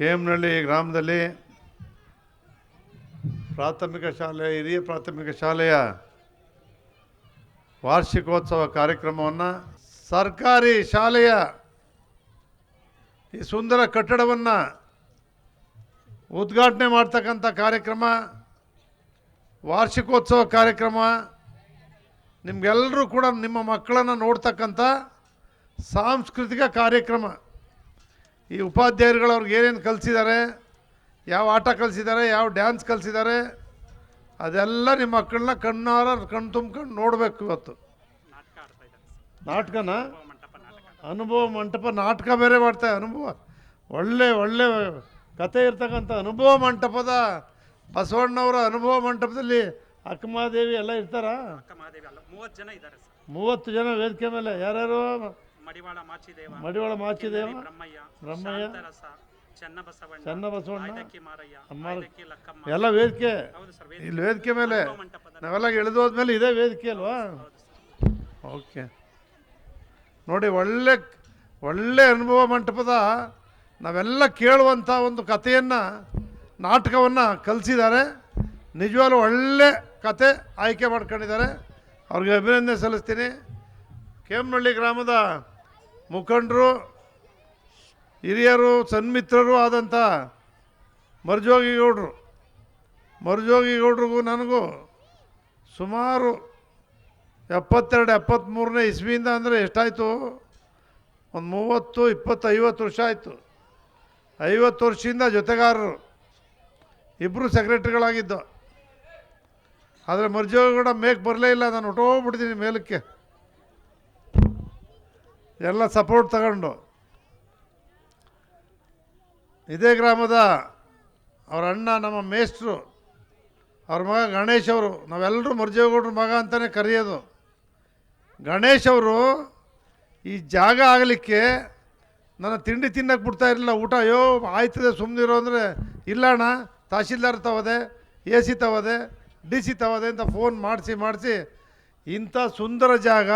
ಕೇಮ್ನಹಳ್ಳಿ ಗ್ರಾಮದಲ್ಲಿ ಪ್ರಾಥಮಿಕ ಶಾಲೆ, ಹಿರಿಯ ಪ್ರಾಥಮಿಕ ಶಾಲೆಯ ವಾರ್ಷಿಕೋತ್ಸವ ಕಾರ್ಯಕ್ರಮವನ್ನು ಸರ್ಕಾರಿ ಶಾಲೆಯ ಈ ಸುಂದರ ಕಟ್ಟಡವನ್ನು ಉದ್ಘಾಟನೆ ಮಾಡ್ತಕ್ಕಂಥ ಕಾರ್ಯಕ್ರಮ, ವಾರ್ಷಿಕೋತ್ಸವ ಕಾರ್ಯಕ್ರಮ ನಿಮಗೆಲ್ಲರೂ ಕೂಡ ನಿಮ್ಮ ಮಕ್ಕಳನ್ನು ನೋಡ್ತಕ್ಕಂಥ ಸಾಂಸ್ಕೃತಿಕ ಕಾರ್ಯಕ್ರಮ. ಈ ಉಪಾಧ್ಯಾಯರುಗಳು ಅವ್ರಿಗೆ ಏನೇನು ಕಲಿಸಿದ್ದಾರೆ ಯಾವ ಆಟ ಕಲಿಸಿದ್ದಾರೆ ಯಾವ ಡ್ಯಾನ್ಸ್ ಕಲಿಸಿದ್ದಾರೆ ಅದೆಲ್ಲ ನಿಮ್ಮ ಮಕ್ಕಳನ್ನ ಕಣ್ಣಾರ ಕಣ್ಣು ತುಂಬ್ಕೊಂಡು ನೋಡಬೇಕು ಇವತ್ತು. ನಾಟಕನ? ಅನುಭವ ಮಂಟಪ ನಾಟಕ ಬೇರೆ ಮಾಡ್ತಾರೆ ಅನುಭವ. ಒಳ್ಳೆ ಒಳ್ಳೆ ಕತೆ ಇರ್ತಕ್ಕಂಥ ಅನುಭವ ಮಂಟಪದ ಬಸವಣ್ಣವರ ಅನುಭವ ಮಂಟಪದಲ್ಲಿ ಅಕ್ಕಮಹಾದೇವಿ ಎಲ್ಲ ಇರ್ತಾರ? ಮೂವತ್ತು ಜನ ವೇದಿಕೆ ಮೇಲೆ ಯಾರ್ಯಾರು ಮಡಿವಾಳ ಮಾಚಿದೇವ ಮಡಿವಾಳ ಮಾಚಿದೇವ ಬ್ರಹ್ಮಯ್ಯ ಬ್ರಹ್ಮಯ್ಯ, ಚನ್ನಬಸವಣ್ಣ ಚನ್ನಬಸವಣ್ಣ, ಮಾರಯ್ಯ ಅಮ್ಮಾರ- ಲಕ್ಕಮ್ಮ. ಎಲ್ಲ ವೇದಿಕೆ ಹೌದು ಸರ್ ವೇದಿಕೆ. ಇಲ್ಲಿ ವೇದಿಕೆ ಮೇಲೆ ನಾವೆಲ್ಲ ನಾವೆಲ್ಲ ಇಳಿದೋದ್ಮೇಲೆ ಇದೇ ವೇದಿಕೆ ಅಲ್ವಾ? ಓಕೆ. ನೋಡಿ ಒಳ್ಳೆ ಒಳ್ಳೆ ಅನುಭವ ಮಂಟಪದ ನಾವೆಲ್ಲ ಕೇಳುವಂಥ ಒಂದು ಕಥೆಯನ್ನು ನಾಟಕವನ್ನು ಕಲಿಸಿದ್ದಾರೆ. ನಿಜವಾಗ್ಲೂ ಒಳ್ಳೆ ಕತೆ ಆಯ್ಕೆ ಮಾಡ್ಕೊಂಡಿದ್ದಾರೆ. ಅವ್ರಿಗೆ ಅಭಿನಂದನೆ ಸಲ್ಲಿಸ್ತೀನಿ. ಕೇಮನಹಳ್ಳಿ ಗ್ರಾಮದ ಮುಖಂಡರು, ಹಿರಿಯರು, ಸನ್ಮಿತ್ರರು ಆದಂಥ ಮರ್ಜೋಗಿಗೌಡರು. ಮರ್ಜೋಗಿಗೌಡ್ರಿಗೂ ನನಗೂ ಸುಮಾರು ಎಪ್ಪತ್ತೆರಡು ಎಪ್ಪತ್ತ್ಮೂರನೇ ಇಸ್ವಿಯಿಂದ ಅಂದರೆ ಎಷ್ಟಾಯಿತು? ಒಂದು ಮೂವತ್ತು ಇಪ್ಪತ್ತು ಐವತ್ತು ವರ್ಷ ಆಯಿತು. ಐವತ್ತು ವರ್ಷದಿಂದ ಜೊತೆಗಾರರು. ಇಬ್ಬರು ಸೆಕ್ರೆಟ್ರಿಗಳಾಗಿದ್ದು. ಆದರೆ ಮರ್ಜೋಗೌಡ ಮೇಕ್ ಬರಲೇ ಇಲ್ಲ, ನಾನು ಹೊಟ್ಟೋಗ್ಬಿಡ್ತೀನಿ ಮೇಲಕ್ಕೆ. ಎಲ್ಲ ಸಪೋರ್ಟ್ ತಗೊಂಡು. ಇದೇ ಗ್ರಾಮದ ಅವ್ರ ಅಣ್ಣ, ನಮ್ಮ ಮೇಸ್ಟ್ರು ಅವ್ರ ಮಗ ಗಣೇಶ್ ಅವರು ನಾವೆಲ್ಲರೂ ಮರ್ಜೇಗೌಡ್ರ ಮಗ ಅಂತಲೇ ಕರೆಯೋದು. ಗಣೇಶ್ ಅವರು ಈ ಜಾಗ ಆಗಲಿಕ್ಕೆ ನನ್ನ ತಿಂಡಿ ತಿನ್ನಕ್ಕೆ ಬಿಡ್ತಾ ಇರಲಿಲ್ಲ. ಊಟ ಅಯ್ಯೋ ಆಯ್ತದೆ ಸುಮ್ಮನಿರೋ ಅಂದರೆ, ಇಲ್ಲ ಅಣ್ಣ, ತಹಶೀಲ್ದಾರ್ ತವದೆ, ಎ ಸಿ ತವದೆ, ಡಿ ಸಿ ತವದೆ ಅಂತ ಫೋನ್ ಮಾಡಿಸಿ ಮಾಡಿಸಿ ಇಂಥ ಸುಂದರ ಜಾಗ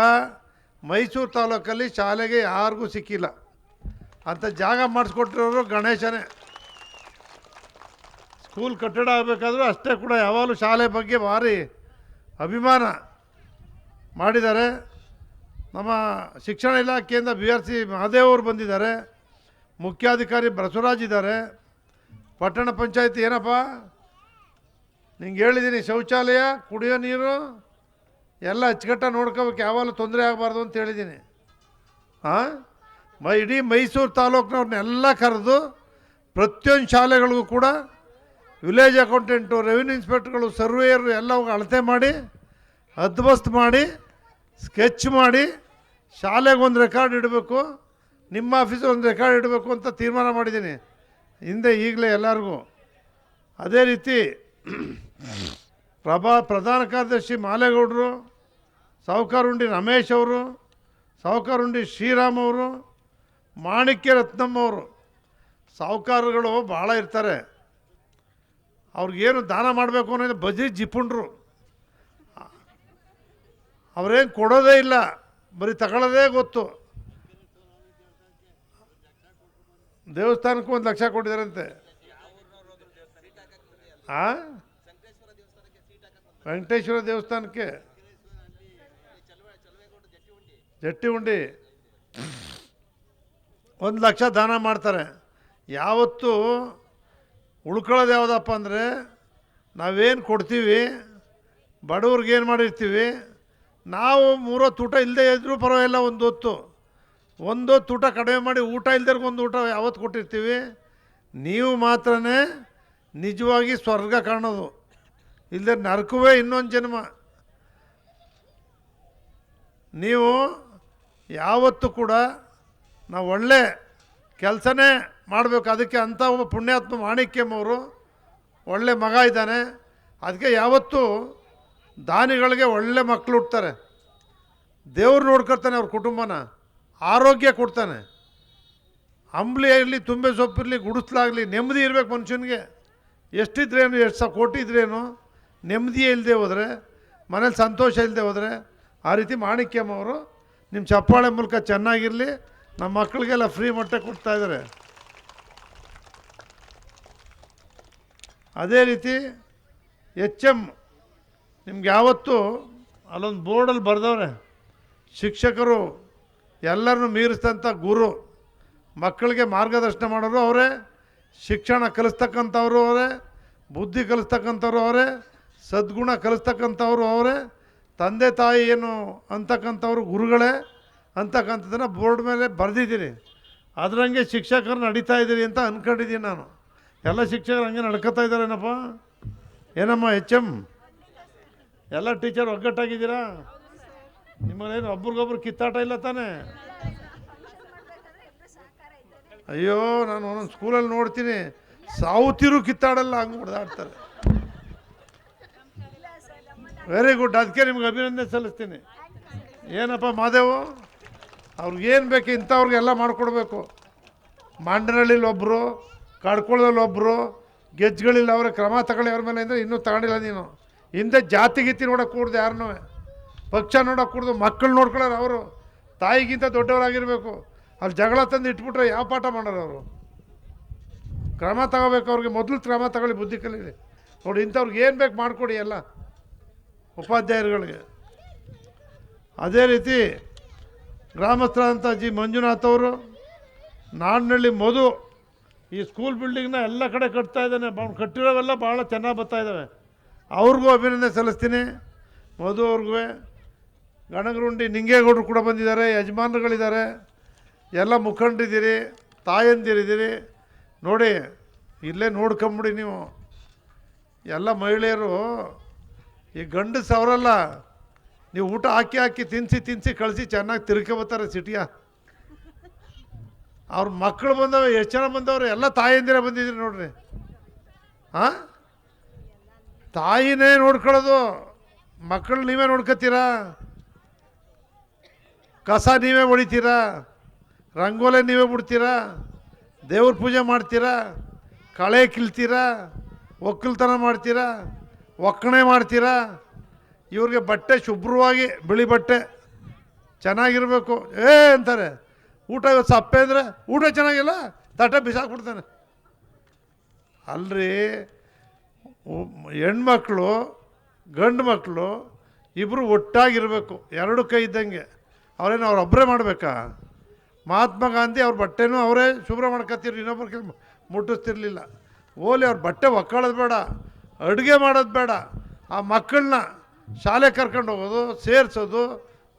ಮೈಸೂರು ತಾಲೂಕಲ್ಲಿ ಶಾಲೆಗೆ ಯಾರಿಗೂ ಸಿಕ್ಕಿಲ್ಲ. ಅಂತ ಜಾಗ ಮಾಡಿಸ್ಕೊಟ್ಟಿರೋರು ಗಣೇಶನೇ. ಸ್ಕೂಲ್ ಕಟ್ಟಡ ಆಗಬೇಕಾದ್ರೂ ಅಷ್ಟೇ ಕೂಡ ಯಾವಾಗಲೂ ಶಾಲೆ ಬಗ್ಗೆ ಭಾರಿ ಅಭಿಮಾನ ಮಾಡಿದ್ದಾರೆ. ನಮ್ಮ ಶಿಕ್ಷಣ ಇಲಾಖೆಯಿಂದ ಬಿ ಆರ್ ಸಿ ಮಹಾದೇವ್ ಅವರು ಬಂದಿದ್ದಾರೆ. ಮುಖ್ಯಾಧಿಕಾರಿ ಬಸವರಾಜ್ ಇದ್ದಾರೆ. ಪಟ್ಟಣ ಪಂಚಾಯತಿ ಏನಪ್ಪ? ನಿಂಗೆ ಹೇಳಿದ್ದೀನಿ ಶೌಚಾಲಯ, ಕುಡಿಯೋ ನೀರು ಎಲ್ಲ ಅಚ್ಚುಕಟ್ಟ ನೋಡ್ಕೋಬೇಕು, ಯಾವಾಗಲೂ ತೊಂದರೆ ಆಗಬಾರ್ದು ಅಂತ ಹೇಳಿದ್ದೀನಿ. ಹಾಂ ಮ, ಇಡೀ ಮೈಸೂರು ತಾಲೂಕಿನವ್ರನ್ನೆಲ್ಲ ಕರೆದು, ಪ್ರತಿಯೊಂದು ಶಾಲೆಗಳಿಗೂ ಕೂಡ ವಿಲೇಜ್ ಅಕೌಂಟೆಂಟು, ರೆವಿನ್ಯೂ ಇನ್ಸ್ಪೆಕ್ಟರ್ಗಳು ಸರ್ವೇಯರು ಎಲ್ಲ ಅಳತೆ ಮಾಡಿ ಹದ್ಬಸ್ತ್ ಮಾಡಿ, ಸ್ಕೆಚ್ ಮಾಡಿ, ಶಾಲೆಗೆ ಒಂದು ರೆಕಾರ್ಡ್ ಇಡಬೇಕು, ನಿಮ್ಮ ಆಫೀಸಲ್ಲಿ ಒಂದು ರೆಕಾರ್ಡ್ ಇಡಬೇಕು ಅಂತ ತೀರ್ಮಾನ ಮಾಡಿದ್ದೀನಿ. ಹಿಂದೆ ಈಗಲೇ ಎಲ್ಲರಿಗೂ. ಅದೇ ರೀತಿ ಪ್ರಭಾ, ಪ್ರಧಾನ ಕಾರ್ಯದರ್ಶಿ ಮಾಲೇಗೌಡರು ಸಾವುಕಾರುಂಡಿ ರಮೇಶ್ ಅವರು ಸಾವುಕಾರುಂಡಿ ಶ್ರೀರಾಮ್ ಅವರು ಮಾಣಿಕ್ಯ ರತ್ನಮ್ಮ ಅವರು. ಸಾಹುಕಾರಗಳು ಭಾಳ ಇರ್ತಾರೆ. ಅವ್ರಿಗೇನು ದಾನ ಮಾಡಬೇಕು ಅನ್ನೋದು ಬಜಿ ಜಿಪುಂಡ್ರು ಅವ್ರೇನು ಕೊಡೋದೇ ಇಲ್ಲ ಬರೀ ತಗೊಳ್ಳೋದೇ ಗೊತ್ತು. ದೇವಸ್ಥಾನಕ್ಕೂ ಒಂದು ಲಕ್ಷ ಕೊಟ್ಟಿದ್ದಾರಂತೆ. ಆ? ವೆಂಕಟೇಶ್ವರ ದೇವಸ್ಥಾನಕ್ಕೆ? ಜಟ್ಟಿ ಉಂಡಿ? ಒಂದು ಲಕ್ಷ ದಾನ ಮಾಡ್ತಾರೆ. ಯಾವತ್ತು ಉಳ್ಕೊಳ್ಳೋದು ಯಾವುದಪ್ಪ ಅಂದರೆ ನಾವೇನು ಕೊಡ್ತೀವಿ, ಬಡವ್ರಿಗೆ ಏನು ಮಾಡಿರ್ತೀವಿ, ನಾವು ಮೂರೊತ್ತು ಊಟ ಇಲ್ಲದೆ ಇದ್ರೂ ಪರವಾಗಿಲ್ಲ, ಒಂದು ಹೊತ್ತು. ಒಂದು ಹೊತ್ತು ಊಟ ಕಡಿಮೆ ಮಾಡಿ ಊಟ ಇಲ್ದರ್ಗೆ ಒಂದು ಊಟ ಯಾವತ್ತು ಕೊಟ್ಟಿರ್ತೀವಿ, ನೀವು ಮಾತ್ರ ನಿಜವಾಗಿ ಸ್ವರ್ಗ ಕಾಣೋದು. ಇಲ್ಲದೆ ನರಕವೇ ಇನ್ನೊಂದು ಜನ್ಮ. ನೀವು ಯಾವತ್ತೂ ಕೂಡ ನಾವು ಒಳ್ಳೆ ಕೆಲಸನೇ ಮಾಡಬೇಕು. ಅದಕ್ಕೆ ಅಂಥ ಒಬ್ಬ ಪುಣ್ಯಾತ್ಮ ಮಾಣಿಕ್ಯಮ್ಮವರು ಒಳ್ಳೆ ಮಗ ಇದ್ದಾನೆ. ಅದಕ್ಕೆ ಯಾವತ್ತೂ ದಾನಿಗಳಿಗೆ ಒಳ್ಳೆ ಮಕ್ಕಳು ಹುಡ್ತಾರೆ ದೇವ್ರು ನೋಡ್ಕೊಳ್ತಾನೆ ಅವ್ರ ಕುಟುಂಬನ. ಆರೋಗ್ಯ ಕೊಡ್ತಾನೆ. ಅಂಬ್ಲಿ ಆಗಲಿ ತುಂಬೆ ಸೊಪ್ಪಿರಲಿ, ಗುಡಿಸ್ಲಾಗಲಿ ನೆಮ್ಮದಿ ಇರಬೇಕು ಮನುಷ್ಯನಿಗೆ. ಎಷ್ಟಿದ್ರೇನು ಎಷ್ಟು ಸ ಕೋಟಿ ಇದ್ರೇನು ನೆಮ್ಮದಿಯೇ ಇಲ್ಲದೆ ಹೋದರೆ, ಮನೇಲಿ ಸಂತೋಷ ಇಲ್ಲದೆ ಹೋದರೆ, ಆ ರೀತಿ ಮಾಣಿಕ್ಯಮ್ಮ ಅವರು ನಿಮ್ಮ ಚಪ್ಪಾಳೆ ಮೂಲಕ ಚೆನ್ನಾಗಿರಲಿ ನಮ್ಮ ಮಕ್ಕಳಿಗೆಲ್ಲ ಫ್ರೀ ಮೊಟ್ಟೆ ಕೊಡ್ತಾ ಇದ್ದಾರೆ ಅದೇ ರೀತಿ ಎಚ್ ಎಂ ನಿಮ್ಗೆ ಯಾವತ್ತೂ ಅಲ್ಲೊಂದು ಬೋರ್ಡಲ್ಲಿ ಬರೆದವ್ರೆ. ಶಿಕ್ಷಕರು ಎಲ್ಲರನ್ನು ಮೀರಿಸಿದಂಥ ಗುರು, ಮಕ್ಕಳಿಗೆ ಮಾರ್ಗದರ್ಶನ ಮಾಡೋರು ಅವರೇ, ಶಿಕ್ಷಣ ಕಲಿಸ್ತಕ್ಕಂಥವ್ರು ಅವರೇ, ಬುದ್ಧಿ ಕಲಿಸ್ತಕ್ಕಂಥವ್ರು ಅವರೇ, ಸದ್ಗುಣ ಕಲಿಸ್ತಕ್ಕಂಥವ್ರು ಅವರೇ ತಂದೆ ತಾಯಿ ಏನು ಅಂತಕ್ಕಂಥವ್ರು ಗುರುಗಳೇ ಅಂತಕ್ಕಂಥದ್ದನ್ನು ಬೋರ್ಡ್ ಮೇಲೆ ಬರೆದಿದ್ದೀರಿ ಅದರಂಗೆ ಶಿಕ್ಷಕರು ನಡೀತಾ ಇದ್ದೀರಿ ಅಂತ ಅಂದ್ಕೊಂಡಿದ್ದೀನಿ ನಾನು. ಎಲ್ಲ ಶಿಕ್ಷಕರು ಹಂಗೆ ನಡ್ಕೋತಾ ಇದ್ದಾರೇನಪ್ಪ? ಏನಮ್ಮ ಎಚ್ ಎಂ ಎಲ್ಲ ಟೀಚರ್ ಒಗ್ಗಟ್ಟಾಗಿದ್ದೀರಾ? ನಿಮ್ಮನೇನು ಒಬ್ರಿಗೊಬ್ರು ಕಿತ್ತಾಟ ಇಲ್ಲ ತಾನೇ? ಅಯ್ಯೋ, ನಾನು ಒಂದೊಂದು ಸ್ಕೂಲಲ್ಲಿ ನೋಡ್ತೀನಿ. ಸಾವುತಿರು ಕಿತ್ತಾಡಲ್ಲ ಹಂಗೆ ಹೊಡೆದಾಡ್ತಾರೆ. ವೆರಿ ಗುಡ್ ಅದಕ್ಕೆ ನಿಮ್ಗೆ ಅಭಿನಂದನೆ ಸಲ್ಲಿಸ್ತೀನಿ. ಏನಪ್ಪ ಮಾದೇವು? ಅವ್ರಿಗೇನು ಬೇಕು ಇಂಥವ್ರಿಗೆಲ್ಲ ಮಾಡಿಕೊಡ್ಬೇಕು. ಮಾಂಡನಹಳ್ಳಿಲಿ ಒಬ್ಬರು ಕಡ್ಕೊಳದಲ್ಲಿ ಒಬ್ಬರು ಗೆಜ್ಗಳಿಲ್ಲ ಅವರ, ಕ್ರಮ ತಗೊಳ್ಳಿ ಅವ್ರ ಮೇಲೆ ಅಂದರೆ ಇನ್ನೂ ತಗೊಂಡಿಲ್ಲ ನೀನು. ಹಿಂದೆ ಜಾತಿ ಗೀತಿ ನೋಡೋಕೆ ಕೂಡ್ದು ಯಾರನ್ನೂ ಪಕ್ಷ ನೋಡೋಕೆ ಕೂಡ್ದು ಮಕ್ಕಳು ನೋಡ್ಕೊಳ್ಳೋರು ಅವರು. ತಾಯಿಗಿಂತ ದೊಡ್ಡವರಾಗಿರಬೇಕು. ಅಲ್ಲಿ ಜಗಳ ತಂದು ಇಟ್ಬಿಟ್ರೆ ಯಾವ ಪಾಠ ಮಾಡೋರು ಅವರು? ಕ್ರಮ ತಗೋಬೇಕು ಅವ್ರಿಗೆ. ಮೊದಲು ಕ್ರಮ ತಗೊಳ್ಳಿ ಬುದ್ಧಿ ಕಲೀಲಿ. ನೋಡಿ ಇಂಥವ್ರಿಗೆ ಏನು ಬೇಕು ಮಾಡಿಕೊಡಿ ಎಲ್ಲ. ಉಪಾಧ್ಯಾಯರುಗಳಿಗೆ. ಅದೇ ರೀತಿ ಗ್ರಾಮಸ್ಥರಾದಂಥ ಜಿ. ಮಂಜುನಾಥ್ ಅವರು ನಾಡಿನಳ್ಳಿ ಮಧು, ಈ ಸ್ಕೂಲ್ ಬಿಲ್ಡಿಂಗ್ನ ಎಲ್ಲ ಕಡೆ ಕಟ್ತಾ ಇದ್ದಾನೆ. ಅವ್ನು ಕಟ್ಟಿರೋವೆಲ್ಲ ಭಾಳ ಚೆನ್ನಾಗಿ ಬರ್ತಾ ಇದ್ದಾವೆ. ಅವ್ರಿಗೂ ಅಭಿನಂದನೆ ಸಲ್ಲಿಸ್ತೀನಿ. ಮಧು ಅವ್ರಿಗೂ, ಗಣಗರುಂಡಿ ನಿಂಗೇಗೌಡರು ಕೂಡ ಬಂದಿದ್ದಾರೆ, ಯಜಮಾನರುಗಳಿದ್ದಾರೆ. ಎಲ್ಲ ಮುಖಂಡರಿದ್ದೀರಿ, ತಾಯಂದಿರಿದ್ದೀರಿ. ನೋಡಿ, ಇಲ್ಲೇ ನೋಡ್ಕೊಂಬಿಡಿ ನೀವು. ಎಲ್ಲ ಮಹಿಳೆಯರು ಈ ಗಂಡಸ ಅವರಲ್ಲ, ನೀವು ಊಟ ಹಾಕಿ ಹಾಕಿ ತಿನ್ನಿಸಿ ತಿನ್ನಿಸಿ ಕಳಿಸಿ ಚೆನ್ನಾಗಿ ತಿರ್ಕೊಬತ್ತಾರೆ ಸಿಟಿಯ. ಅವ್ರ ಮಕ್ಕಳು ಬಂದವ ಎಷ್ಟು ಜನ ಬಂದವರು, ಎಲ್ಲ ತಾಯಂದಿರ ಬಂದಿದ್ದೀರಿ ನೋಡ್ರಿ. ಹಾಂ ತಾಯಿನೇ ನೋಡ್ಕೊಳ್ಳೋದು ಮಕ್ಕಳು ನೀವೇ ನೋಡ್ಕೊತೀರಾ? ಕಸ ನೀವೇ ಹೊಡಿತೀರಾ ರಂಗೋಲೆ ನೀವೇ ಬಿಡ್ತೀರಾ? ದೇವ್ರ ಪೂಜೆ ಮಾಡ್ತೀರಾ? ಕಳೆ ಕಿಲ್ತೀರಾ? ಒಕ್ಕಲ್ತನ ಮಾಡ್ತೀರಾ? ಒಕ್ಕಣೆ ಮಾಡ್ತೀರಾ? ಇವ್ರಿಗೆ ಬಟ್ಟೆ ಶುಭ್ರವಾಗಿ ಬಿಳಿ ಬಟ್ಟೆ. ಚೆನ್ನಾಗಿರಬೇಕು. ಏ ಅಂತಾರೆ. ಊಟ ಇವತ್ತು ಸಪ್ಪೆ ಅಂದರೆ ಊಟ ಚೆನ್ನಾಗಿಲ್ಲ? ತಟ್ಟೆ ಬಿಸಾಕ್ಬಿಡ್ತಾನೆ ಅಲ್ರಿ ಹೆಣ್ಮಕ್ಳು, ಗಂಡು ಮಕ್ಕಳು ಇಬ್ಬರು ಒಟ್ಟಾಗಿರಬೇಕು. ಎರಡು ಕೈ ಇದ್ದಂಗೆ. ಅವ್ರೇನು ಅವ್ರು ಒಬ್ಬರೇ ಮಾಡಬೇಕಾ? ಮಹಾತ್ಮ ಗಾಂಧಿ ಅವ್ರ ಬಟ್ಟೆನೂ ಅವರೇ ಶುಭ್ರ ಮಾಡ್ಕೊತಿರ್ಲಿ ಇನ್ನೊಬ್ಬರು ಮುಟ್ಟಿಸ್ತಿರ್ಲಿಲ್ಲ. ಓಲಿ ಅವ್ರ ಬಟ್ಟೆ ಒಕ್ಕೊಳ್ಳೋದು ಬೇಡ. ಅಡುಗೆ ಮಾಡೋದು ಬೇಡ. ಆ ಮಕ್ಕಳನ್ನ ಶಾಲೆ ಕರ್ಕೊಂಡು ಹೋಗೋದು, ಸೇರಿಸೋದು,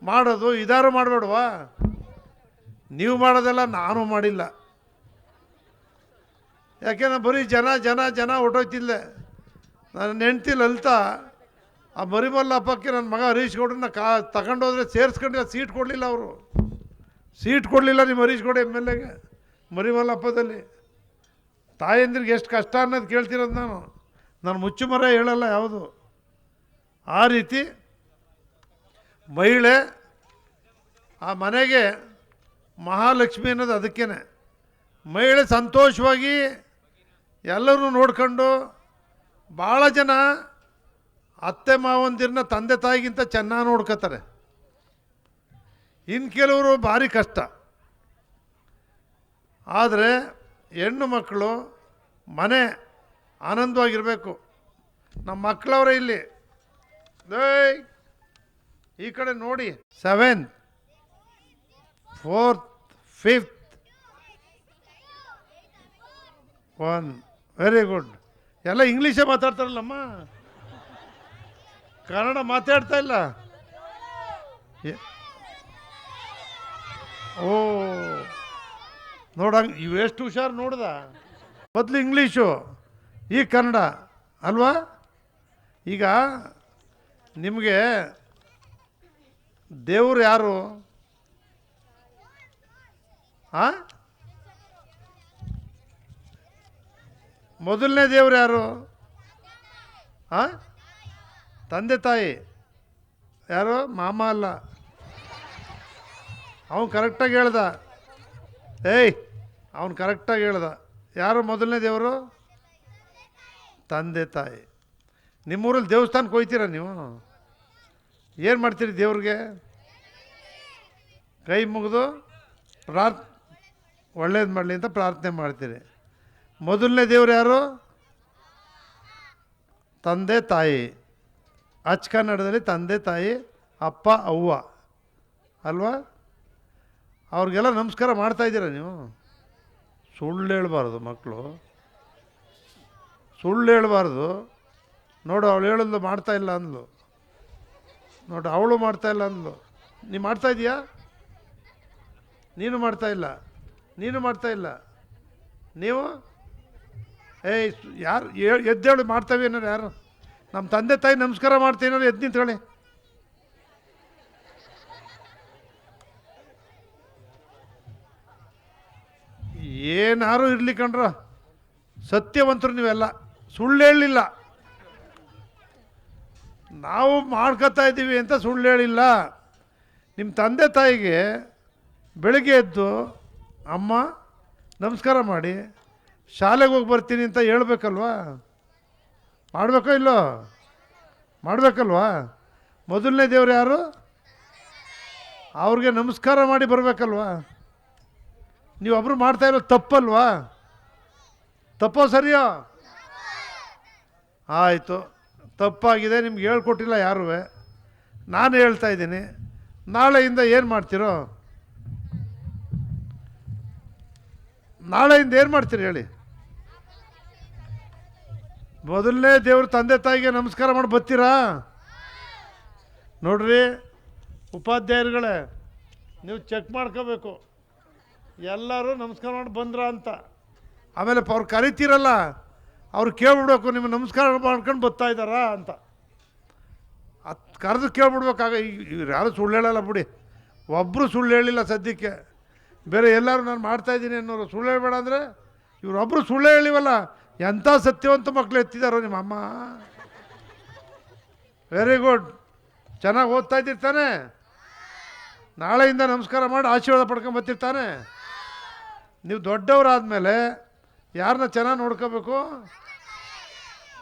ಮಾಡೋದು, ಇದಾರು ಮಾಡಬೇಡವಾ? ನೀವು ಮಾಡೋದೆಲ್ಲ ನಾನು ಮಾಡಿಲ್ಲ. ಯಾಕೆಂದ್ರೆ ಬರೀ ಜನ ಜನ ಜನ ಹೊಟ್ಟೋಯ್ತಿಲ್ಲೆ ನನ್ನ ಹೆಂಡ್ತಿ ಲಲಿತಾ, ಆ ಮರಿಮಲ್ಲ ಹಬ್ಬಕ್ಕೆ ನನ್ನ ಮಗ ಹರೀಶ್ ಗೌಡ್ರನ್ನ ಕಾ, ತಗೊಂಡೋದ್ರೆ ಸೇರಿಸ್ಕೊಂಡಿಲ್ಲ ಸೀಟ್ ಕೊಡಲಿಲ್ಲ ಅವರು. ಸೀಟ್ ಕೊಡಲಿಲ್ಲ ನಿಮ್ಮ ಹರೀಶ್ ಗೌಡ ಎಂ ಎಲ್ ಎಗೆ ಮರಿಮಲ್ಲ ಹಬ್ಬದಲ್ಲಿ ತಾಯಂದ್ರಿಗೆ ಎಷ್ಟು ಕಷ್ಟ ಅನ್ನೋದು ಕೇಳ್ತಿರೋದು ನಾನು. ನಾನು ಮುಚ್ಚುಮರ ಹೇಳಲ್ಲ ಯಾವುದು. ಆ ರೀತಿ ಮಹಿಳೆ ಆ ಮನೆಗೆ ಮಹಾಲಕ್ಷ್ಮಿ ಅನ್ನೋದು ಅದಕ್ಕೇನೆ. ಮಹಿಳೆ ಸಂತೋಷವಾಗಿ ಎಲ್ಲರೂ ನೋಡ್ಕೊಂಡು ಭಾಳ ಜನ ಅತ್ತೆ ಮಾವಂದಿರನ್ನ ತಂದೆ ತಾಯಿಗಿಂತ ಚೆನ್ನಾಗಿ ನೋಡ್ಕೋತಾರೆ. ಇನ್ನು ಕೆಲವರು ಭಾರಿ ಕಷ್ಟ. ಆದರೆ ಹೆಣ್ಣು ಮಕ್ಕಳು ಮನೆ ಆನಂದವಾಗಿರಬೇಕು. ನಮ್ಮ ಮಕ್ಕಳವ್ರೆ ಇಲ್ಲಿ. ದೈ ಈ ಕಡೆ ನೋಡಿ. Seven fourth fifth one very good ಎಲ್ಲ ಇಂಗ್ಲೀಷೇ ಮಾತಾಡ್ತಾರಲ್ಲಮ್ಮ? ಕನ್ನಡ ಮಾತಾಡ್ತಾ ಇಲ್ಲ. ಓ, ನೋಡಂಗೆ ಇವೆಷ್ಟು ಹುಷಾರು ನೋಡ್ದ? ಮೊದಲು ಇಂಗ್ಲೀಷು ಈಗ ಕನ್ನಡ ಅಲ್ವಾ? ಈಗ ನಿಮಗೆ ದೇವರು ಯಾರು? ಆ? ಮೊದಲನೇ ದೇವ್ರು ಯಾರು? ಆ? ತಂದೆ ತಾಯಿ. ಯಾರು? ಮಾಮ ಅಲ್ಲ. ಅವನು ಕರೆಕ್ಟಾಗಿ ಹೇಳ್ದ. ಏಯ್, ಅವನು ಕರೆಕ್ಟಾಗಿ ಹೇಳ್ದ. ಯಾರು ಮೊದಲನೇ ದೇವರು? ತಂದೆ ತಾಯಿ. ನಿಮ್ಮೂರಲ್ಲಿ ದೇವಸ್ಥಾನಕ್ಕೆ ಹೋಯ್ತೀರ ನೀವು? ಏನು ಮಾಡ್ತೀರಿ ದೇವ್ರಿಗೆ? ಕೈ ಮುಗಿದು ಪ್ರಾರ್ಥ, ಒಳ್ಳೇದು ಮಾಡಲಿ ಅಂತ ಪ್ರಾರ್ಥನೆ ಮಾಡ್ತೀರಿ. ಮೊದಲನೇ ದೇವ್ರು ಯಾರು? ತಂದೆ ತಾಯಿ. ಅಚ್ಚ ಕನ್ನಡದಲ್ಲಿ ತಂದೆ ತಾಯಿ, ಅಪ್ಪ, ಅವ್ವ. ಅಲ್ವಾ? ಅವ್ರಿಗೆಲ್ಲ ನಮಸ್ಕಾರ ಮಾಡ್ತಾಯಿದ್ದೀರ ನೀವು? ಸುಳ್ಳು ಹೇಳ್ಬಾರ್ದು ಮಕ್ಕಳು. ಸುಳ್ಳು ಹೇಳಬಾರ್ದು. ನೋಡು, ಅವಳು ಹೇಳಿದ್ಲು ಮಾಡ್ತಾ ಇಲ್ಲ ಅಂದ್ಲು. ನೋಡು, ಅವಳು ಮಾಡ್ತಾ ಇಲ್ಲ ಅಂದ್ಲು. ನೀ ಮಾಡ್ತಾ ಇದೀಯಾ? ನೀನು ಮಾಡ್ತಾ ಇಲ್ಲ. ನೀನು ಮಾಡ್ತಾ ಇಲ್ಲ. ನೀವು? ಏಯ್ ಯಾರು ಎದ್ದೇಳು ಮಾಡ್ತಾವೆ ಏನಾರು ಯಾರು? ನಮ್ಮ ತಂದೆ ತಾಯಿ ನಮಸ್ಕಾರ ಮಾಡ್ತೀನಿ ಎದ್ದು ನಿಂತ್ಕೊಳ್ಳಿ. ಏನಾರು ಇರಲಿ ಕಣ್ರ? ಸತ್ಯವಂತರು ನೀವೆಲ್ಲ. ಸುಳ್ಳು ಹೇಳಲಿಲ್ಲ ನಾವು ಮಾಡ್ಕೊತಾ ಇದ್ದೀವಿ ಅಂತ ಸುಳ್ಳು ಹೇಳಿಲ್ಲ. ನಿಮ್ಮ ತಂದೆ ತಾಯಿಗೆ ಬೆಳಗ್ಗೆ ಎದ್ದು, ಅಮ್ಮ, ನಮಸ್ಕಾರ ಮಾಡಿ, ಶಾಲೆಗೆ ಹೋಗಿ ಬರ್ತೀನಿ ಅಂತ ಹೇಳ್ಬೇಕಲ್ವಾ? ಮಾಡಬೇಕೋ ಇಲ್ಲೋ? ಮಾಡಬೇಕಲ್ವಾ? ಮೊದಲನೇ ದೇವ್ರು ಯಾರು? ಅವ್ರಿಗೆ ನಮಸ್ಕಾರ ಮಾಡಿ ಬರಬೇಕಲ್ವಾ? ನೀವೊಬ್ಬರು ಮಾಡ್ತಾ ಇರೋ ತಪ್ಪಲ್ವಾ? ತಪ್ಪೋ ಸರಿಯೋ? ಆಯಿತು. ತಪ್ಪಾಗಿದೆ, ನಿಮ್ಗೆ ಹೇಳ್ಕೊಟ್ಟಿಲ್ಲ ಯಾರೂ? ನಾನು ಹೇಳ್ತಾ ಇದ್ದೀನಿ. ನಾಳೆಯಿಂದ ಏನು ಮಾಡ್ತೀರೋ? ನಾಳೆಯಿಂದ ಏನು ಮಾಡ್ತೀರಿ ಹೇಳಿ? ಮೊದಲನೇ ದೇವ್ರ ತಂದೆ ತಾಯಿಗೆ ನಮಸ್ಕಾರ ಮಾಡಿ ಬರ್ತೀರಾ? ನೋಡ್ರಿ, ಉಪಾಧ್ಯಾಯರುಗಳೇ, ನೀವು ಚೆಕ್ ಮಾಡ್ಕೋಬೇಕು. ಎಲ್ಲರೂ ನಮಸ್ಕಾರ ಮಾಡಿ ಬಂದ್ರ ಅಂತ. ಆಮೇಲೆ ಅವ್ರು ಕರಿತೀರಲ್ಲ? ಅವ್ರು ಕೇಳ್ಬಿಡ್ಬೇಕು ನಿಮ್ಮ ನಮಸ್ಕಾರ ಮಾಡ್ಕೊಂಡು ಬರ್ತಾ ಇದ್ದಾರಾ ಅಂತ. ಅದು ಕರೆದು ಕೇಳ್ಬಿಡ್ಬೇಕಾಗ ಇವ್ರು ಯಾರು ಸುಳ್ಳು ಹೇಳಲ್ಲ ಬಿಡಿ. ಒಬ್ಬರು ಸುಳ್ಳು ಹೇಳಿಲ್ಲ ಸದ್ಯಕ್ಕೆ. ಬೇರೆ ಎಲ್ಲರೂ ನಾನು ಮಾಡ್ತಾಯಿದ್ದೀನಿ ಅನ್ನೋರು ಸುಳ್ಳು ಹೇಳ್ಬೇಡ ಅಂದರೆ ಇವರೊಬ್ಬರು ಸುಳ್ಳು ಹೇಳಿವಲ್ಲ ಎಂಥ ಸತ್ಯವಂತ ಮಕ್ಕಳು ಎತ್ತಿದಾರೋ ನಿಮ್ಮ ಅಮ್ಮ. ವೆರಿ ಗುಡ್ ಚೆನ್ನಾಗಿ ಓದ್ತಾ ಇದ್ದಿರ್ತಾನೆ. ನಾಳೆಯಿಂದ ನಮಸ್ಕಾರ ಮಾಡಿ ಆಶೀರ್ವಾದ ಪಡ್ಕೊಂಡು ಬರ್ತಿರ್ತಾನೆ. ನೀವು ದೊಡ್ಡವರಾದಮೇಲೆ ಯಾರನ್ನ ಚೆನ್ನಾಗಿ ನೋಡ್ಕೋಬೇಕು?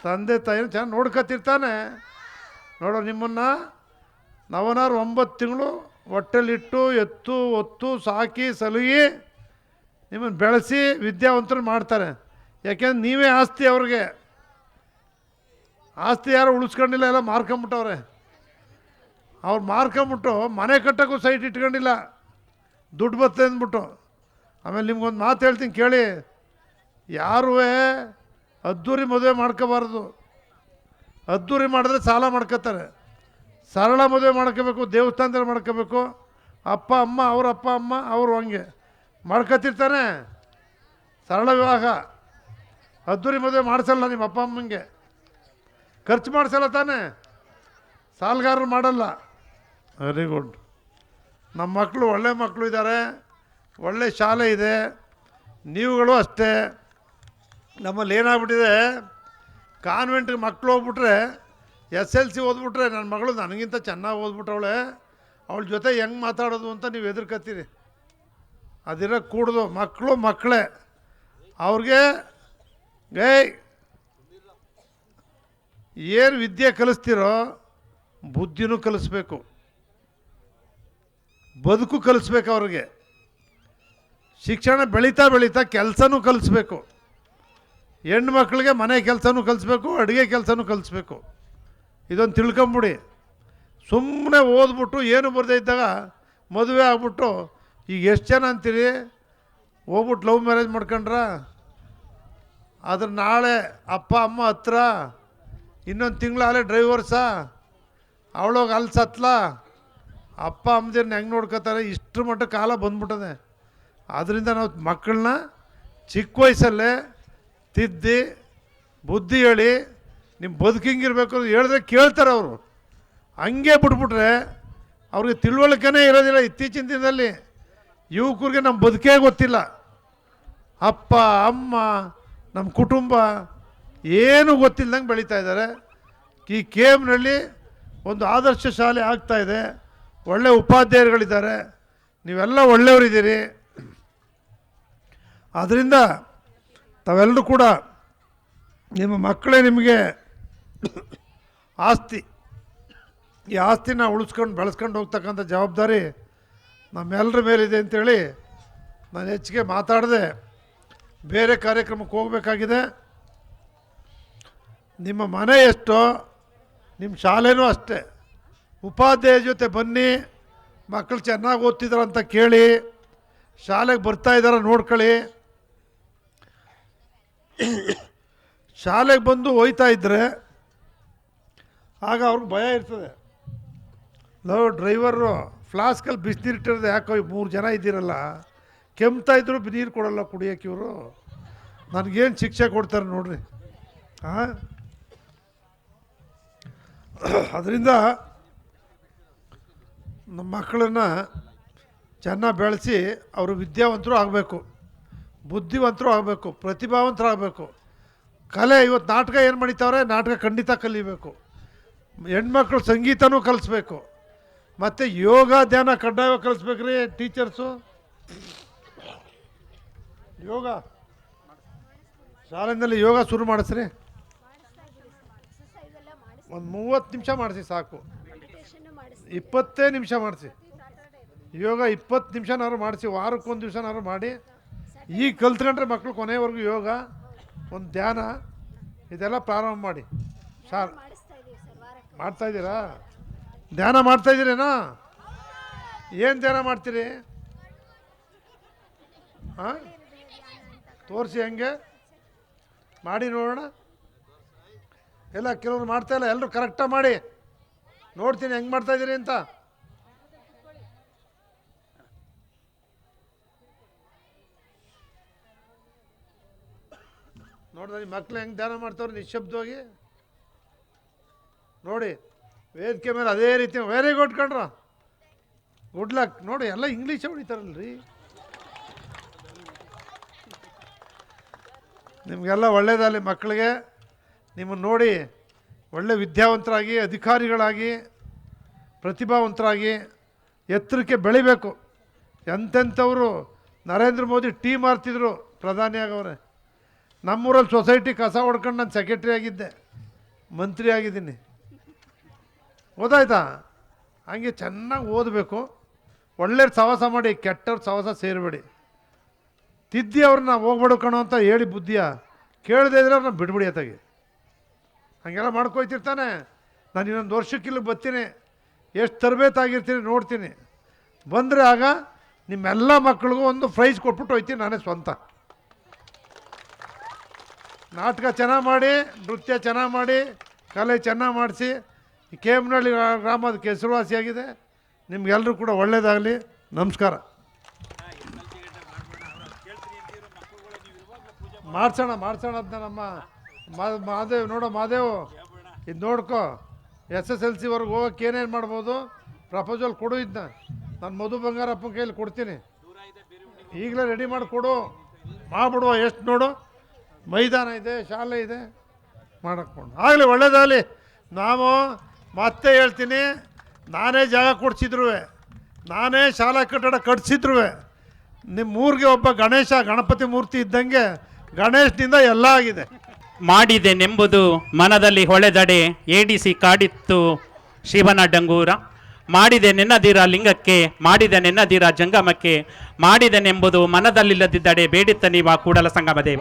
ತಂದೆ ತಾಯಿನ ಚೆನ್ನಾಗಿ ನೋಡ್ಕೊತಿರ್ತಾನೆ. ನೋಡೋ, ನಿಮ್ಮನ್ನು ನವನಾರು ಒಂಬತ್ತು ತಿಂಗಳು ಹೊಟ್ಟೆಲಿಟ್ಟು ಎತ್ತು, ಒತ್ತು, ಸಾಕಿ, ಸಲುಗಿ ನಿಮ್ಮನ್ನು ಬೆಳೆಸಿ ವಿದ್ಯಾವಂತರು ಮಾಡ್ತಾರೆ. ಯಾಕೆಂದ್ರೆ ನೀವೇ ಆಸ್ತಿ ಅವ್ರಿಗೆ. ಆಸ್ತಿ ಯಾರು ಉಳಿಸ್ಕೊಂಡಿಲ್ಲ, ಎಲ್ಲ ಮಾರ್ಕೊಂಬಿಟ್ಟವ್ರೆ. ಅವ್ರು ಮಾರ್ಕೊಂಬಿಟ್ಟು ಮನೆ ಕಟ್ಟೋಕ್ಕೂ ಸೈಟ್ ಇಟ್ಕೊಂಡಿಲ್ಲ. ದುಡ್ಡು ಬರ್ತದೆ ಅಂದ್ಬಿಟ್ಟು. ಆಮೇಲೆ ನಿಮ್ಗೊಂದು ಮಾತು ಹೇಳ್ತೀನಿ, ಕೇಳಿ. ಯಾರೂ ಅದ್ದೂರಿ ಮದುವೆ ಮಾಡ್ಕೋಬಾರ್ದು. ಅದ್ದೂರಿ ಮಾಡಿದ್ರೆ ಸಾಲ ಮಾಡ್ಕೋತಾರೆ. ಸರಳ ಮದುವೆ ಮಾಡ್ಕೋಬೇಕು, ದೇವಸ್ಥಾನದಲ್ಲಿ ಮಾಡ್ಕೋಬೇಕು. ಅಪ್ಪ, ಅಮ್ಮ, ಅವ್ರ ಅಪ್ಪ, ಅಮ್ಮ, ಅವರು ಹಂಗೆ. ಮಾಡ್ಕೋತಿರ್ತಾನೆ. ಸರಳ ವಿವಾಹ. ಅದ್ದೂರಿ ಮದುವೆ ಮಾಡಿಸಲ್ಲ ನಿಮ್ಮ ಅಪ್ಪ, ಅಮ್ಮಂಗೆ. ಖರ್ಚು ಮಾಡಿಸಲ್ಲ ತಾನೇ. ಸಾಲಗಾರರು ಮಾಡಲ್ಲ. ವೆರಿ ಗುಡ್ ನಮ್ಮ ಮಕ್ಕಳು ಒಳ್ಳೆ ಮಕ್ಕಳು ಇದ್ದಾರೆ. ಒಳ್ಳೆ ಶಾಲೆ ಇದೆ. ನೀವುಗಳು ಅಷ್ಟೇ. ನಮ್ಮಲ್ಲಿ ಏನಾಗ್ಬಿಟ್ಟಿದೆ ಕಾನ್ವೆಂಟ್ಗೆ ಮಕ್ಕಳು ಹೋಗ್ಬಿಟ್ರೆ, ಎಸ್ ಎಲ್ ಸಿ ಓದ್ಬಿಟ್ರೆ ನನ್ನ ಮಗಳು ನನಗಿಂತ ಚೆನ್ನಾಗಿ ಓದ್ಬಿಟ್ಟವಳೆ, ಅವಳ ಜೊತೆ ಹೆಂಗೆ ಮಾತಾಡೋದು ಅಂತ ನೀವು ಎದುರ್ಕತ್ತೀರಿ ಅದಿರೋ ಕೂಡ್ದು ಮಕ್ಕಳು ಮಕ್ಕಳೇ ಅವ್ರಿಗೆ, ಏಯ್, ಏನು ವಿದ್ಯೆ ಕಲಿಸ್ತೀರೋ, ಬುದ್ಧಿನೂ ಕಲಿಸ್ಬೇಕು, ಬದುಕು ಕಲಿಸ್ಬೇಕು ಅವ್ರಿಗೆ, ಶಿಕ್ಷಣ ಬೆಳೀತಾ ಬೆಳೀತಾ ಕೆಲಸನೂ ಕಲಿಸ್ಬೇಕು. ಹೆಣ್ಣು ಮಕ್ಕಳಿಗೆ ಮನೆ ಕೆಲಸನೂ ಕಲಿಸ್ಬೇಕು, ಅಡುಗೆ ಕೆಲಸನೂ ಕಲಿಸ್ಬೇಕು. ಇದೊಂದು ತಿಳ್ಕೊಂಬಿಡಿ. ಸುಮ್ಮನೆ ಓದ್ಬಿಟ್ಟು ಏನು ಬರದೇ ಇದ್ದಾಗ ಮದುವೆ ಆಗ್ಬಿಟ್ಟು, ಈಗ ಎಷ್ಟು ಜನ ಅಂತೀರಿ? ಹೋಗ್ಬಿಟ್ಟು ಲವ್ ಮ್ಯಾರೇಜ್ ಮಾಡ್ಕೊಂಡ್ರ? ಆದ್ರೆ ನಾಳೆ ಅಪ್ಪ, ಅಮ್ಮ ಹತ್ರ ಇನ್ನೊಂದು ತಿಂಗಳಾಗಲೇ ಡ್ರೈವರ್ಸಾ? ಅವಳೋಗಿ ಅಲ್ಲಿ ಸತ್ಲ? ಅಪ್ಪ ಅಮ್ಮದಿರನ್ನ ಹೆಂಗೆ ನೋಡ್ಕೋತಾರೆ? ಇಷ್ಟರ ಮಟ್ಟ ಕಾಲ ಬಂದ್ಬಿಟ್ಟದೆ. ಆದ್ದರಿಂದ ನಾವು ಮಕ್ಕಳನ್ನ ಚಿಕ್ಕ ವಯಸ್ಸಲ್ಲೇ ತಿದ್ದಿ, ಬುದ್ಧಿ ಹೇಳಿ ನಿಮ್ಮ ಬದುಕಿಂಗಿರ್ಬೇಕು ಅಂತ ಹೇಳಿದ್ರೆ ಕೇಳ್ತಾರೆ ಅವರು. ಹಂಗೆ ಬಿಟ್ಬಿಟ್ರೆ ಅವ್ರಿಗೆ ತಿಳುವಳಿಕೆನೇ ಇರೋದಿಲ್ಲ ಇತ್ತೀಚಿನ ದಿನದಲ್ಲಿ. ಯುವಕರಿಗೆ ನಮ್ಮ ಬದುಕೇ ಗೊತ್ತಿಲ್ಲ. ಅಪ್ಪ, ಅಮ್ಮ ನಮ್ಮ ಕುಟುಂಬ ಏನೂ ಗೊತ್ತಿಲ್ಲದಂಗೆ ಬೆಳೀತಾ ಇದ್ದಾರೆ. ಈ ಕೆ ಎಮ್ನಲ್ಲಿ ಒಂದು ಆದರ್ಶ ಶಾಲೆ ಆಗ್ತಾ ಇದೆ. ಒಳ್ಳೆ ಉಪಾಧ್ಯಾಯರುಗಳಿದ್ದಾರೆ. ನೀವೆಲ್ಲ ಒಳ್ಳೆಯವರಿದ್ದೀರಿ. ಆದ್ದರಿಂದ ತಾವೆಲ್ಲರೂ ಕೂಡ ನಿಮ್ಮ ಮಕ್ಕಳೇ ನಿಮಗೆ ಆಸ್ತಿ, ಈ ಆಸ್ತಿನ ಉಳಿಸ್ಕೊಂಡು ಬೆಳೆಸ್ಕೊಂಡು ಹೋಗ್ತಕ್ಕಂಥ ಜವಾಬ್ದಾರಿ ನಮ್ಮೆಲ್ಲರ ಮೇಲಿದೆ ಅಂತೇಳಿ ನಾನು ಹೆಚ್ಚಿಗೆ ಮಾತಾಡದೆ ಬೇರೆ ಕಾರ್ಯಕ್ರಮಕ್ಕೆ ಹೋಗಬೇಕಾಗಿದೆ. ನಿಮ್ಮ ಮನೆ ಎಷ್ಟೋ, ನಿಮ್ಮ ಶಾಲೆನೂ ಅಷ್ಟೇ. ಉಪಾಧ್ಯಾಯ ಜೊತೆ ಬನ್ನಿ ಮಕ್ಕಳು ಚೆನ್ನಾಗಿ ಓದ್ತಿದ್ದಾರೆ ಅಂತ ಕೇಳಿ, ಶಾಲೆಗೆ ಬರ್ತಾ ಇದ್ದಾರ ನೋಡ್ಕೊಳ್ಳಿ. ಶಾಲೆಗೆ ಬಂದು ಹೋಯ್ತಾ ಇದ್ದರೆ ಆಗ ಅವ್ರಿಗೆ ಭಯ ಇರ್ತದೆ. ಲವ್ ಡ್ರೈವರು, ಫ್ಲಾಸ್ಕಲ್ಲಿ ಬಿಸಿನೀರು ಇಟ್ಟಿರೋದು ಯಾಕೋ ಮೂರು ಜನ ಇದ್ದೀರಲ್ಲ, ಕೆಮ್ತಾ ಇದ್ರು ನೀರು ಕೊಡಲ್ಲ ಕುಡಿಯೋಕೆ ಇವರು. ನನಗೇನು ಶಿಕ್ಷೆ ಕೊಡ್ತಾರೆ ನೋಡ್ರಿ. ಹಾಂ ಅದರಿಂದ ನಮ್ಮ ಮಕ್ಕಳನ್ನು ಚೆನ್ನಾಗಿ ಬೆಳೆಸಿ ಅವರು ವಿದ್ಯಾವಂತರು ಆಗಬೇಕು, ಬುದ್ಧಿವಂತರು ಆಗಬೇಕು, ಪ್ರತಿಭಾವಂತರು ಆಗಬೇಕು. ಕಲೆ ಇವತ್ತು ನಾಟಕ ಏನು ಮಾಡಿತಾವ್ರೆ? ನಾಟಕ ಖಂಡಿತ ಕಲಿಬೇಕು. ಹೆಣ್ಮಕ್ಳು ಸಂಗೀತನೂ ಕಲಿಸ್ಬೇಕು. ಮತ್ತು ಯೋಗ ಧ್ಯಾನ ಕಡ್ಡಾಯವಾಗಿ ಕಲಿಸ್ಬೇಕ್ರಿ ಟೀಚರ್ಸು. ಯೋಗ. ಶಾಲೆಯಲ್ಲಿ ಯೋಗ ಶುರು ಮಾಡಿಸ್ರಿ. ಒಂದು ಮೂವತ್ತು ನಿಮಿಷ ಮಾಡಿಸಿ ಸಾಕು. ಇಪ್ಪತ್ತೇ ನಿಮಿಷ ಮಾಡಿಸಿ. ಯೋಗ ಇಪ್ಪತ್ತು ನಿಮಿಷನಾದ್ರು ಮಾಡಿಸಿ, ವಾರಕ್ಕೊಂದು ದಿವಸನಾದ್ರು ಮಾಡಿ. ಈಗ ಕಲ್ತ್ಕೊಂಡ್ರೆ ಮಕ್ಕಳು ಕೊನೆವರೆಗೂ ಯೋಗ. ಒಂದು ಧ್ಯಾನ, ಇದೆಲ್ಲ ಪ್ರಾರಂಭ ಮಾಡಿ. ಸಾರ್, ಮಾಡ್ತಾ ಇದ್ದೀರಾ? ಧ್ಯಾನ ಮಾಡ್ತಾ ಇದ್ದೀರೇನಾ? ಏನು ಧ್ಯಾನ ಮಾಡ್ತೀರಿ? ಹಾಂ? ತೋರಿಸಿ ಹೆಂಗೆ. ಮಾಡಿ ನೋಡೋಣ. ಎಲ್ಲ ಕೆಲವ್ರು ಮಾಡ್ತಾ ಇಲ್ಲ ಎಲ್ಲರೂ ಕರೆಕ್ಟಾಗಿ ಮಾಡಿ. ನೋಡ್ತೀನಿ, ಹೆಂಗೆ ಮಾಡ್ತಾ ಇದ್ದೀರಿ ಅಂತ. ನೋಡಿದ್ರೆ ಮಕ್ಕಳು ಹೆಂಗೆ ಧ್ಯಾನ ಮಾಡ್ತಾರೆ ನಿಶಬ್ದವಾಗಿ ನೋಡಿ, ವೇದಿಕೆ ಮೇಲೆ ಅದೇ ರೀತಿ ವೆರಿ ಗುಡ್ ಕಣ್ರ ಗುಡ್ ಲಕ್ ನೋಡಿ, ಎಲ್ಲ ಇಂಗ್ಲೀಷೇ ಹೊಡಿತಾರಲ್ರಿ. ನಿಮಗೆಲ್ಲ ಒಳ್ಳೇದಲ್ಲಿ ಮಕ್ಕಳಿಗೆ. ನಿಮ್ಮನ್ನು ನೋಡಿ ಒಳ್ಳೆ ವಿದ್ಯಾವಂತರಾಗಿ, ಅಧಿಕಾರಿಗಳಾಗಿ, ಪ್ರತಿಭಾವಂತರಾಗಿ ಎತ್ತರಕ್ಕೆ ಬೆಳಿಬೇಕು. ಎಂತೆಂಥವರು ನರೇಂದ್ರ ಮೋದಿ ಟೀ ಮಾರ್ತಿದ್ರು ಪ್ರಧಾನಿ ಆಗವ್ರೆ ನಮ್ಮೂರಲ್ಲಿ ಸೊಸೈಟಿ ಕಸ ಹೊಡ್ಕೊಂಡು ನಾನು ಸೆಕ್ರೆಟ್ರಿ ಆಗಿದ್ದೆ. ಮಂತ್ರಿ ಆಗಿದ್ದೀನಿ. ಓದಾಯ್ತಾ? ಹಂಗೆ ಚೆನ್ನಾಗಿ ಓದಬೇಕು. ಒಳ್ಳೆಯ ಸವಾಸ ಮಾಡಿ, ಕೆಟ್ಟವ್ರ ಸವಾಸ ಸೇರಬೇಡಿ. ತಿದ್ದಿ ಅವ್ರನ್ನ ಹೋಗ್ಬೇಡು ಅಂತ ಹೇಳಿ ಬುದ್ಧಿಯ. ಕೇಳದೇ ಇದ್ರೆ ಅವ್ರನ್ನ ಬಿಡ್ಬಿಡಿ ಅತ್ತಾಗೆ. ಹಾಗೆಲ್ಲ ಮಾಡ್ಕೊಯ್ತಿರ್ತಾನೆ. ನಾನು ಇನ್ನೊಂದು ವರ್ಷಕ್ಕಿಲ್ಲಿ ಬರ್ತೀನಿ. ಎಷ್ಟು ತರಬೇತಾಗಿರ್ತೀನಿ ನೋಡ್ತೀನಿ. ಬಂದರೆ ಆಗ ನಿಮ್ಮೆಲ್ಲ ಮಕ್ಕಳಿಗೂ ಒಂದು ಪ್ರೈಸ್ ಕೊಟ್ಬಿಟ್ಟು ಹೋಯ್ತೀನಿ ನಾನೇ ಸ್ವಂತ. ನಾಟಕ ಚೆನ್ನಾಗಿ ಮಾಡಿ, ನೃತ್ಯ ಚೆನ್ನಾಗಿ ಮಾಡಿ, ಕಲೆ ಚೆನ್ನಾಗಿ ಮಾಡಿಸಿ. ಕೇಮನಹಳ್ಳಿ ಗ್ರಾಮದ ಹೆಸರುವಾಸಿಯಾಗಿದೆ ನಿಮಗೆಲ್ಲರೂ ಕೂಡ ಒಳ್ಳೆಯದಾಗಲಿ ನಮಸ್ಕಾರ. ಮಾಡ್ಸೋಣ ಮಾಡ್ಸೋಣ ಅದನ್ನ ನಮ್ಮ ಮಾದೇವ್ ನೋಡೋ ಮಾದೇವ್ ಇದು ನೋಡ್ಕೊ. ಎಸ್ ಎಸ್ ಎಲ್ ಸಿವರೆಗೆ ಹೋಗೋಕೆ ಏನೇನು ಮಾಡ್ಬೋದು? ಪ್ರಪೋಸಲ್ ಕೊಡು ಇದನ್ನ ನಾನು ಮಧು ಬಂಗಾರಪ್ಪನ ಕೈಯಲ್ಲಿ ಕೊಡ್ತೀನಿ. ಈಗಲೇ ರೆಡಿ ಮಾಡಿ ಕೊಡು. ಮಾಡ್ಬಿಡುವ ಎಷ್ಟು ನೋಡು. ಮೈದಾನ ಇದೆ, ಶಾಲೆ ಇದೆ ಮಾಡಕ್ಕೊಂಡು ಆಗಲಿ, ಒಳ್ಳೇದಾಗಲಿ. ನಾವು ಮತ್ತೆ ಹೇಳ್ತೀನಿ, ನಾನೇ ಜಾಗ ಕೊಡ್ಸಿದ್ರು ನಾನೇ ಶಾಲಾ ಕಟ್ಟಡ ಕಟ್ಸಿದ್ರು ನಿಮ್ಮ ಊರಿಗೆ ಒಬ್ಬ ಗಣೇಶ, ಗಣಪತಿ ಮೂರ್ತಿ ಇದ್ದಂಗೆ ಗಣೇಶನಿಂದ ಎಲ್ಲ ಆಗಿದೆ. ಮಾಡಿದೆನೆಂಬುದು ಮನದಲ್ಲಿ ಹೊಳೆದಡೆ ಏಡಿಸಿ ಕಾಡಿತ್ತು ಶಿವನ ಡಂಗೂರ. ಮಾಡಿದೆ ನೆನ್ನದಿರ ಲಿಂಗಕ್ಕೆ, ಮಾಡಿದೆ ನೆನ್ನದಿರ ಜಂಗಮಕ್ಕೆ ಮಾಡಿದನೆಂಬುದು ಮನದಲ್ಲಿಲ್ಲದಿದ್ದಡೆ ಬೇಡಿತ್ತ ನೀವ ಕೂಡಲ ಸಂಗಮದೇವ.